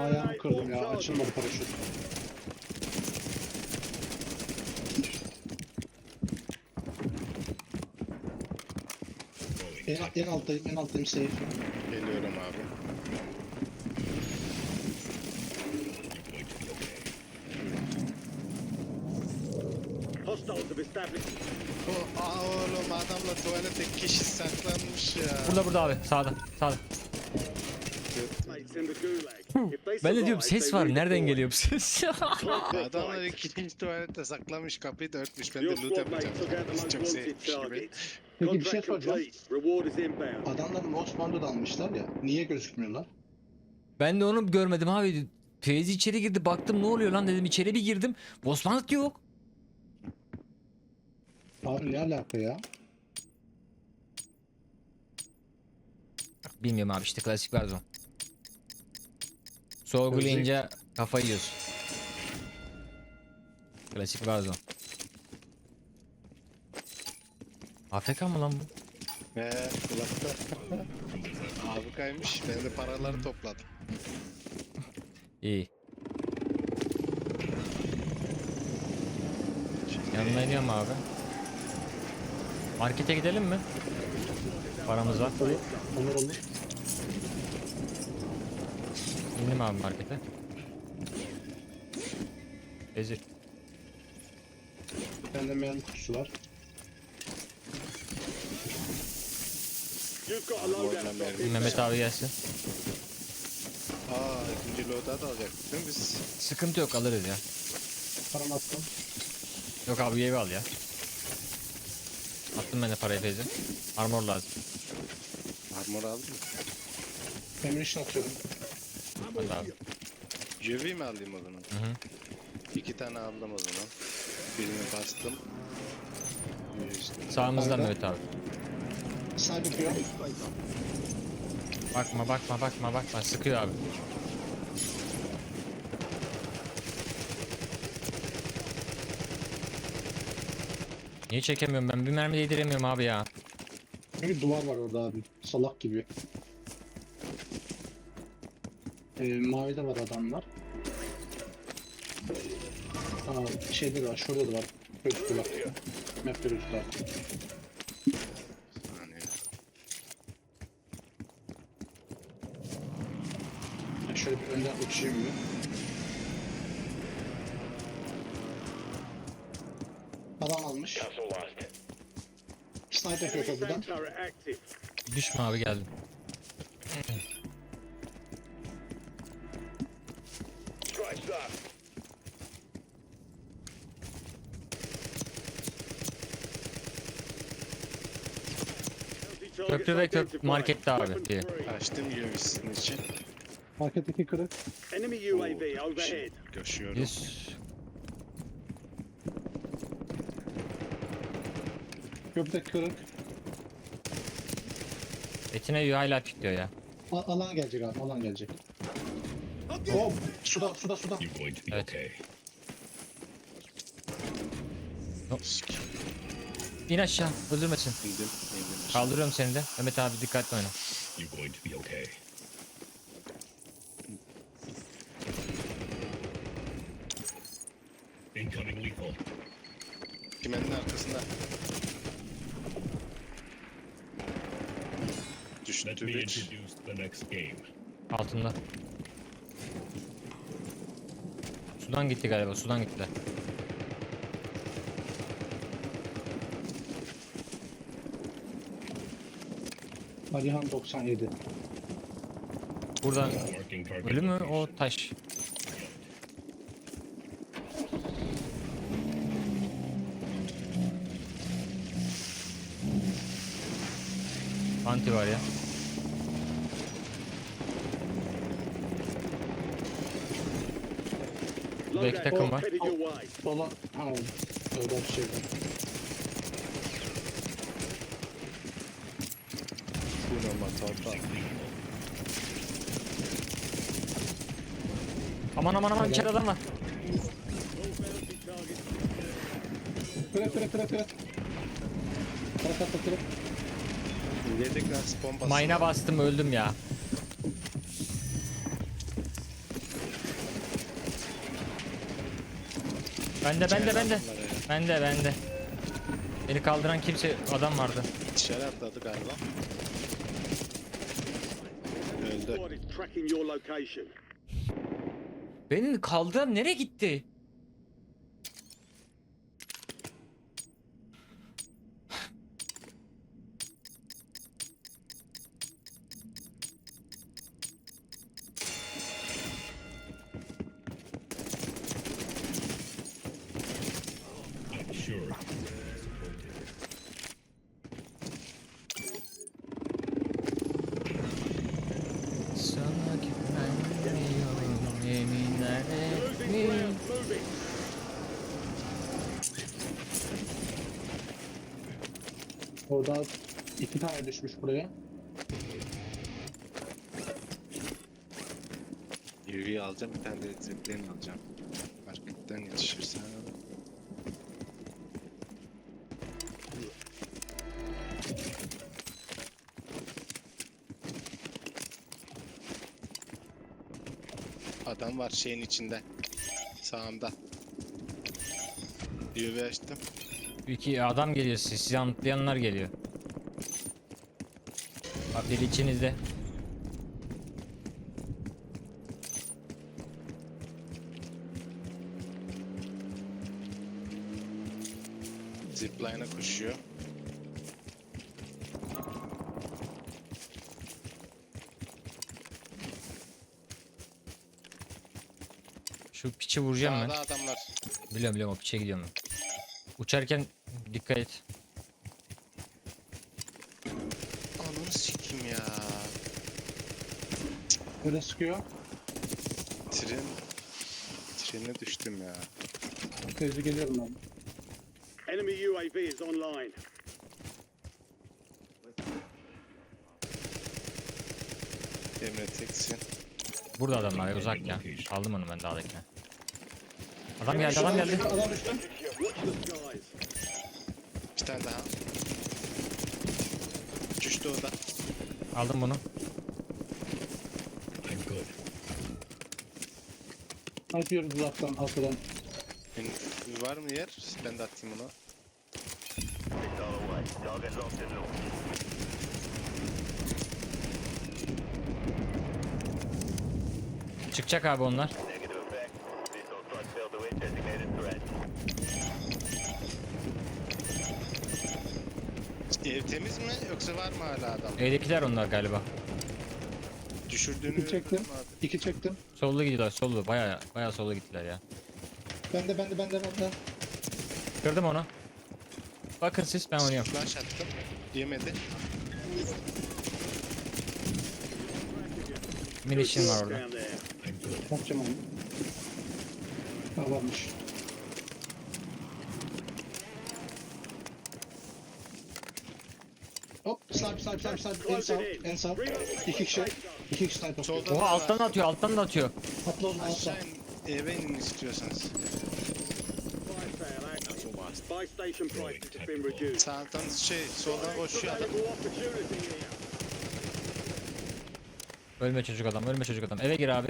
ayağımı kırdım ya. Açılmadı paraşüt. En, en alttayım, en alttayım safe. Geliyorum abi. O, aa oğlum adamla tuvalete kişi saklanmış ya. Burada burada abi sağda sağda. Ben de diyorum ses var nereden geliyor bu ses? Adamlar ikinci tuvalete saklamış kapıyı da örtmüş. Ben de loot yapacağım. Çok sevmiş gibi. Peki bir şey soracağım. Adamlar Most Wanted almışlar ya. Niye gözükmüyorlar? ben de onu görmedim abi. Feyzi içeri girdi baktım ne oluyor lan dedim içeri bir girdim. Osmanlık yok. Abi ne alaka ya? Bilmiyorum abi işte klasik var o. Sorgulayınca kafayı yiyorsun. Klasik Warzone. AFK mı lan bu? He kulakta. abi kaymış. Ben de paraları topladım. İyi. Yanına iniyorum abi. Markete gidelim mi? Paramız var. Olur olur. İndim abi markete. Ezi. Bende mermi kutusu var. Mehmet abi gelsin. Aa ikinci loadout alacaktık değil mi biz? Sıkıntı yok alırız ya. Param attım. Yok abi evi al ya. Attım ben de parayı Feyzi. Armor lazım. Armor aldın mı? Ammunition atıyorum. Hadi abi. UV mi alayım o zaman? Hı hı. İki tane aldım o zaman. Birini bastım. Yüzde. Sağımızda Nerede? Mehmet abi. Sniper diyor. Bakma bakma bakma bakma sıkıyor abi. Niye çekemiyorum ben? Bir mermi değdiremiyorum abi ya. Çünkü duvar var orada abi. Salak gibi. Ee, mavide var adamlar. Aa, şeyde de var, şurada da var. Gözüküyor bak. Map'te gözüküyor. Saniye. Ya Şöyle bir önden uçayım bir. Adam almış. Sniper yok buradan. Düşme abi geldim. Köprü ve identified. markette abi. Diye. Açtım UV'sinin için. Marketteki kırık. Enemy UAV overhead. Koşuyorum. Yüz. Köprüdeki kırık. Etine hala pikliyor ya. A- alan gelecek abi, alan gelecek. Oh, suda, suda, suda. You're going to be Evet. okay. İn aşağı öldürmesin. İndim. indim. Kaldırıyorum seni de. Mehmet abi dikkatli oyna. You're going to be okay. Incoming lethal. Çimenin arkasında. Düştü Let me bir. introduce the next game. Altında. Sudan gitti galiba sudan gittiler. Alihan 97. Burada Marking target ölü mü o taş? Anti var ya. Burada iki takım var. Sola, ha öyle bir şey var. Torpa. Aman aman aman içeride adam var. Kırak kırak kırak kırak. Kırak kırak kırak. Yedik lan pompası. Mayına bastım öldüm ya. Bende bende bende. Bende bende. Beni kaldıran kimse adam vardı. Dışarı atladı galiba. Tracking your location. Beni kaldıran nereye gitti? Orada iki tane düşmüş buraya. UV alacağım bir tane de ziplerini alacağım. Marketten yetişirsen. Adam var şeyin içinde. Sağımda. UV açtım. İki adam geliyor siz, sizi anlayanlar geliyor. Bak biri içinizde. Zipline'a koşuyor. Şu piçi vuracağım ben. Sağda adamlar. Biliyorum biliyorum o piçe gidiyorum ben. Uçarken dikkat et. Ananı sikim ya. Böyle sıkıyor. Tren... Trene düştüm ya. Teyze geliyorum ben. Enemy UAV is online. Emre teksin. Burada adamlar uzak ya. Aldım onu ben dağdakine. Adam geldi adam geldi. Adam düştü. Watch the skies. Bir tane daha. Düştü o da. Aldım bunu. I'm good. Atıyoruz uzaktan arkadan. Benim- Var mı yer? Ben de atayım onu. Çıkacak abi onlar. Ev temiz mi yoksa var mı hala adam? Evdekiler onlar galiba. Düşürdüğünü İki çektim. gördün mü abi? İki çektim. Sollu gidiyorlar sollu. Baya baya sollu gittiler ya. Bende bende bende bende. Kırdım onu. Bakın siz ben oynuyorum. Flash attım. Yemedi. Minişim var orada. Bakacağım onu. Ha varmış. Hop sniper sniper sniper sniper en sağ en sağ. İki kişi. İki kişi sniper. Solda Oha da alttan var. atıyor alttan da atıyor. Atla oğlum atla. Aşağı in, eve inin istiyorsanız. Buy station prices have been reduced. Sağdan şey, soldan koşuyor adam. Available opportunity here. Ölme çocuk adam ölme çocuk adam. Eve gir abi.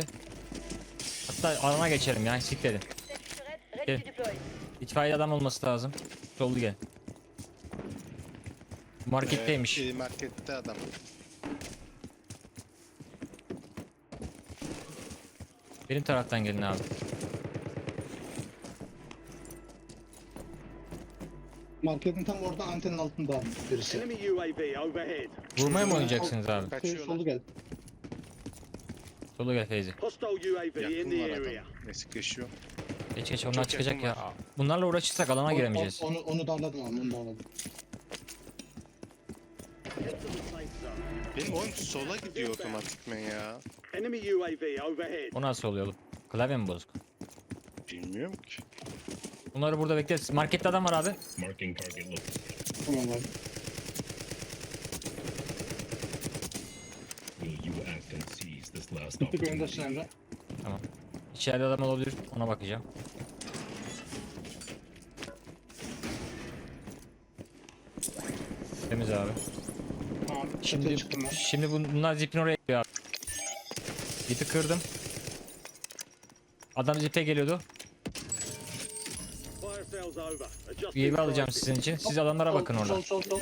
Hatta alana geçelim ya sikledim. Ready to deploy. İtfaiye adam olması lazım. Sollu gel. Marketteymiş. Ee, markette adam. Benim taraftan gelin abi. Marketin tam orada antenin altında birisi. Enemy UAV overhead. Vurmaya mı oynayacaksınız abi? Şey, Kaçıyorlar. solu gel. Solu gel Feyzi. Hostile UAV in Yakın the var area. adam. Eski yaşıyor. Geç geç onlar Çok çıkacak ya. var. Bunlarla uğraşırsak alana O- giremeyeceğiz. o- Onu, onu darladım abi onu darladım. Benim oyun sola gidiyor otomatikmen ya. Enemy UAV overhead. O nasıl oluyor oğlum? Klavye mi bozuk? Bilmiyorum ki. Bunları burada bekleriz. Markette adam var abi. Marking target location. Tamam abi. Will you act and seize this last tık öndesin opportunity? Emre. Tamam. İçeride adam olabilir. Ona bakacağım. Temiz abi. Şimdi Şimdi çıktım ben. şimdi bun- bunlar zipin oraya gidiyor abi. Zipi kırdım. Adam zipe geliyordu. UAV alacağım sizin için. Siz adamlara bakın orada. Sol sol sol.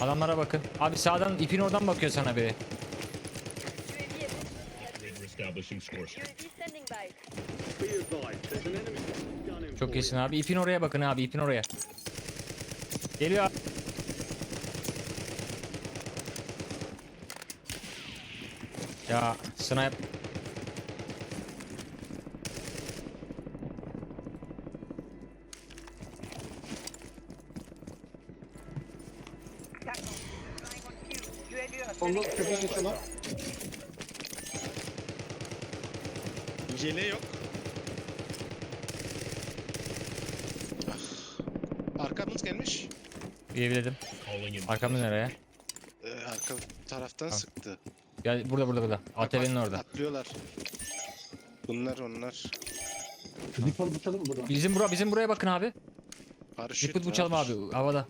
Adamlara bakın. Abi sağdan ipin oradan bakıyor sana biri. Çok iyisin abi. İpin oraya bakın abi. ipin oraya. Geliyor abi. Ya snipe. Solda köprüden geçiyorlar. Yele yok. Ah. Arkamız gelmiş. Diyebilirim. Arkamda nereye? Ee, arka taraftan sıktı. Ya burada burada burada. ATV'nin Bak, orada. Atlıyorlar. Bunlar onlar. Alıp uçalım mı buradan? Bizim bura bizim buraya bakın abi. Paraşüt Zipit uçalım var. abi havada.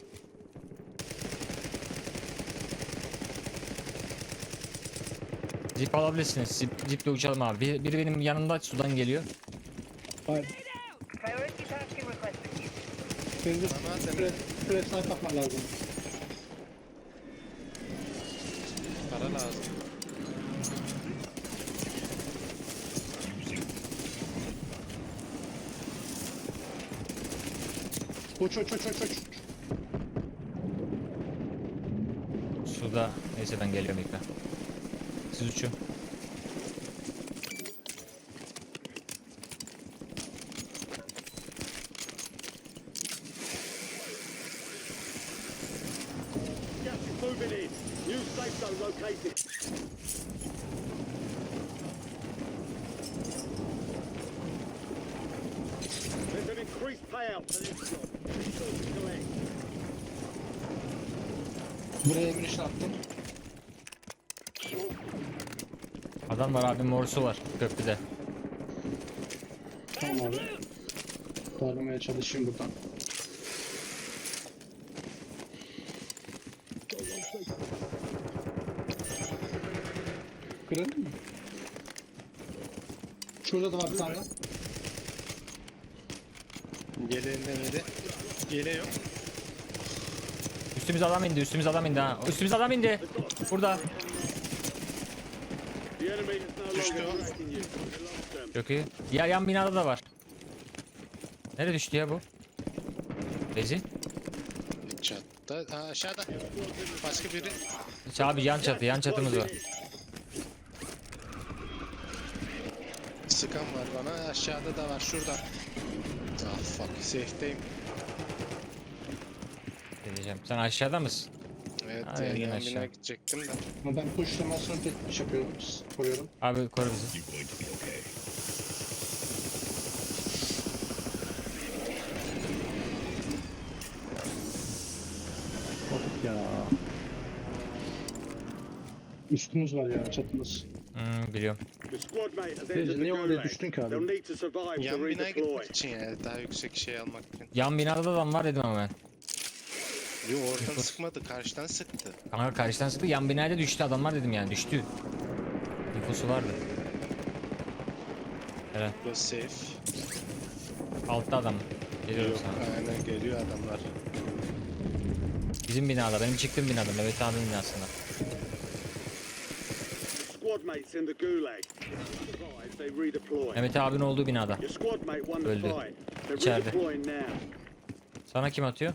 Zip alabilirsiniz. Zip, ziple uçalım abi. Biri, biri benim yanımda sudan geliyor. Hayır. Benim de süre, süre lazım. Para lazım. Uç uç uç uç uç. Suda. Neyse ben geliyorum ilk. Siz uçun. Buraya bir işe attım. Adam var abi morsu var köprüde. Tamam abi. Darlamaya çalışayım buradan. Kırıldı mı? Şurada da var bir tane. Biri. Yele yok. Üstümüze adam indi üstümüze adam indi ha. Üstümüze adam indi. Burada. Düştü o. Çok iyi. Diğer yan binada da var. Nereye düştü ya bu? Bezi. Çatta. Ha, aşağıda. Başka biri. Abi yan çatı yan çatımız var. Sıkan var bana. Aşağıda da var. Şurada. Ah fuck. Safe'deyim. Geleceğim. Sen aşağıda mısın? Evet. Hadi ya, yine yan aşağı. gidecektim de. Ama ben pushlamasyonu tek iş yapıyorum. Koruyorum. Abi koru bizi. Bakıp ya. Üstümüz var ya çatımız. Hmm, biliyorum. The niye oraya düştün ki abi? Yan binaya gitmek için yani. Daha yüksek şey almak için. Yan binada da adam var dedim ama ben. Yo oradan sıkmadı. Karşıdan sıktı. Kanka karşıdan sıktı yan binada düştü adamlar dedim yani düştü. Nüfusu vardı. Evet Burası safe. altta adam. Geliyorum Yok, sana. aynen geliyor adamlar. Bizim binada benim çıktığım binada Mehmet abinin binasında. Squad mates in the gulag. If you survive, they redeploy. Mehmet abinin olduğu binada. Your squad mate won the Öldü. fight. They're İçeride. redeploying now. Sana kim atıyor?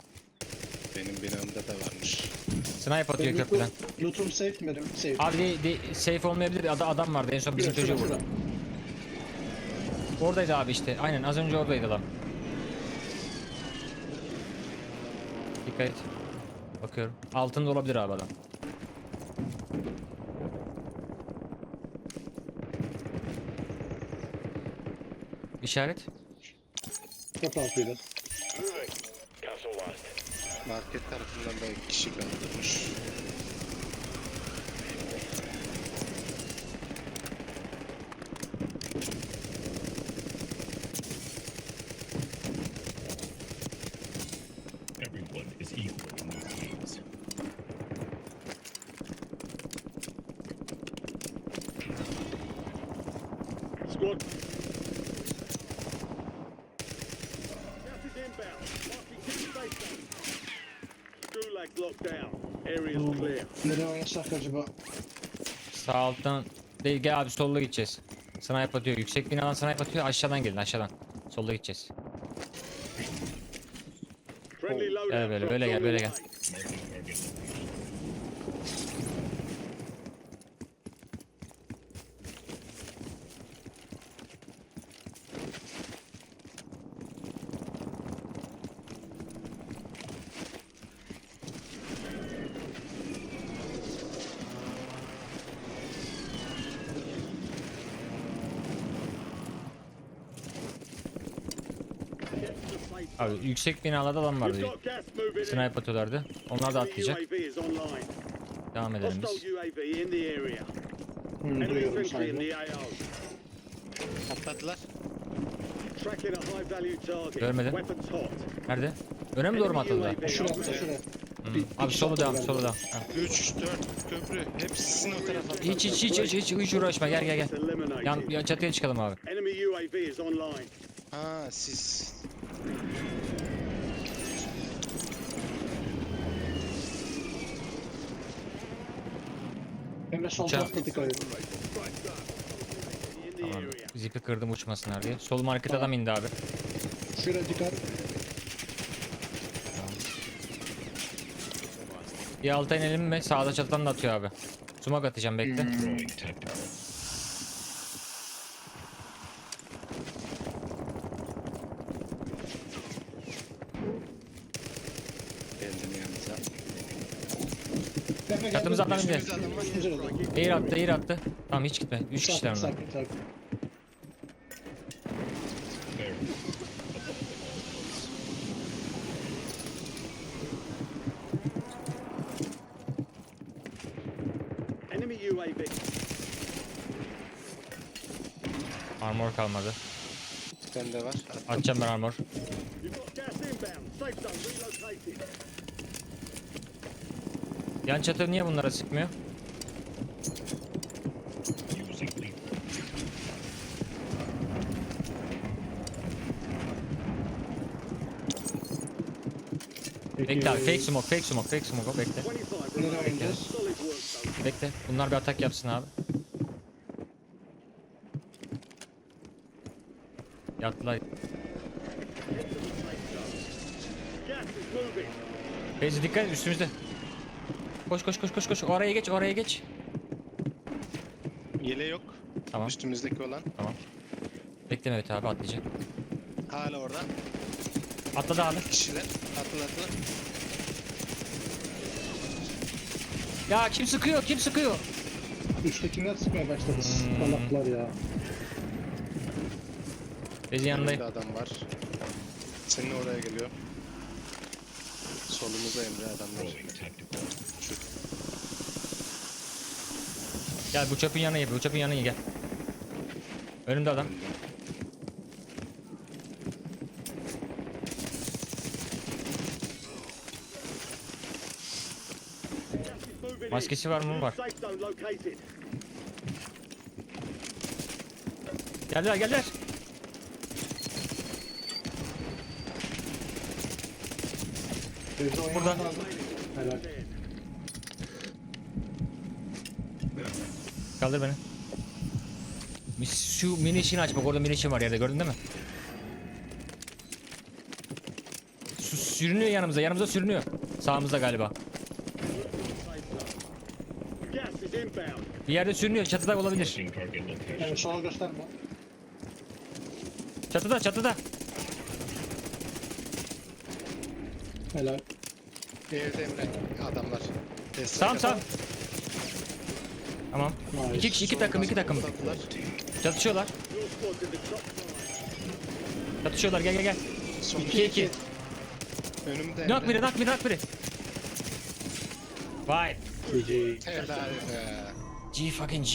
Benim binamda da varmış. Snipe atıyor köprüden. lootum- safe mi? Safe. Abi de, de, safe olmayabilir Ad- adam vardı en son bizim Şurada, çocuğu şurada, vurdu. şurada. Oradaydı abi işte aynen az önce oradaydı adam. Dikkat et. Bakıyorum. Altında olabilir abi adam. İşaret. Kapı altıydı. Market tarafından da iki kişi kaldırmış. Oynasak acaba? Sağ alttan değil gel abi solda gideceğiz. Snipe atıyor. Yüksek binadan snipe atıyor. Aşağıdan gelin aşağıdan. Solda gideceğiz. Gel böyle, böyle gel, böyle gel. way. Marking target location. Get to the safe zone. Abi yüksek binalarda adam vardı. We've got gas moving in. Snipe atıyorlardı. Onlar da atlayacak. Devam edelim biz. Hmm, duyuyorum sanki. Görmedim. Nerede? Öne mi doğru mu atıldı? Enemy Şuraya UAV. atla şuraya. Hmm. Abi solu shot devam, var solu devam. Ha. 3, 4 köprü. Hepsi sizin o tarafa. Hiç hiç hiç hiç hiç, hiç uğraşma gel gel gel. Yan, yan çatıya çıkalım abi. Ha siz. Emre sol Uçağı- tarafta dikkat et. In the Tamam. Zipi kırdım uçmasınlar diye. Sol market adam indi abi. Şuraya dikkat. Bir alta inelim mi? Sağda çatıdan da atıyor abi. Sumak atacağım bekle. Gel. adam indi. Air attı, air attı. Tamam hiç gitme. 3 kişiler onlar. sakin sakin. There. Enemy UAV. Armor kalmadı. Bende var. Atacağım ben armor. Yan çatı niye bunlara sıkmıyor? Bekle abi. Fake smoke, fake smoke, fake smoke. Bekle. 25 Nereye remaining. oynayacağız? Solid work though. Bekle. Bunlar bir atak yapsın abi. Moving. Beyzi dikkat et üstümüzde. Koş koş koş koş koş. Oraya geç, oraya geç. Yele yok. Tamam, Üstümüzdeki olan. tamam. Bekle Mehmet abi atlayacak. Hala orada. Atladı abi. Kişiler. Atladılar. Ya kim sıkıyor? Kim sıkıyor? Üsttekiler sıkmaya başladı. Hmm. Salaklar ya. Beyzi yanındayım. Önümde adam var. Senin oraya geliyor. Solumuzda Emre adamlar. Throwing tactical. Şu. Gel bu çöpün yanına gel. Bu çöpün yanına gel. Önümde adam. Maskesi var mı? Var. Geldiler geldiler. Lazım. Helal. Kaldır beni. Şu mini işini aç bak orada mini işin var yerde gördün değil mi? Su sürünüyor yanımıza yanımıza sürünüyor. Sağımızda galiba. Bir yerde sürünüyor çatıda olabilir. Sola gösterme. Çatıda çatıda. Helal. Evde Emre. Adamlar. Destek Sağım adam. Tamam. İki kişi iki takım iki takım. Çatışıyorlar. Çatışıyorlar gel gel gel. Son 2 2. Önümde Nak Emre. biri nak biri nak biri. Vay. Helal be. G fucking G.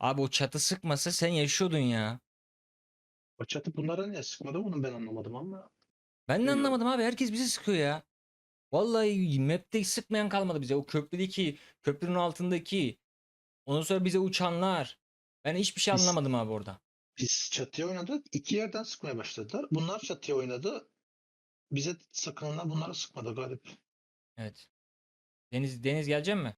Abi o çatı sıkmasa sen yaşıyordun ya. O çatı bunlara niye sıkmadı onu ben anlamadım ama. Ben de Bilmiyorum. anlamadım abi. Herkes bizi sıkıyor ya. Vallahi map'te sıkmayan kalmadı bize. O köprüdeki, köprünün altındaki. Ondan sonra bize uçanlar. Ben hiçbir şey Biz- anlamadım abi orada. Biz çatıya oynadık. iki yerden sıkmaya başladılar. Bunlar çatıya oynadı. Bize sıkılanlar bunlara sıkmadı garip. Evet. Deniz Deniz gelecek mi?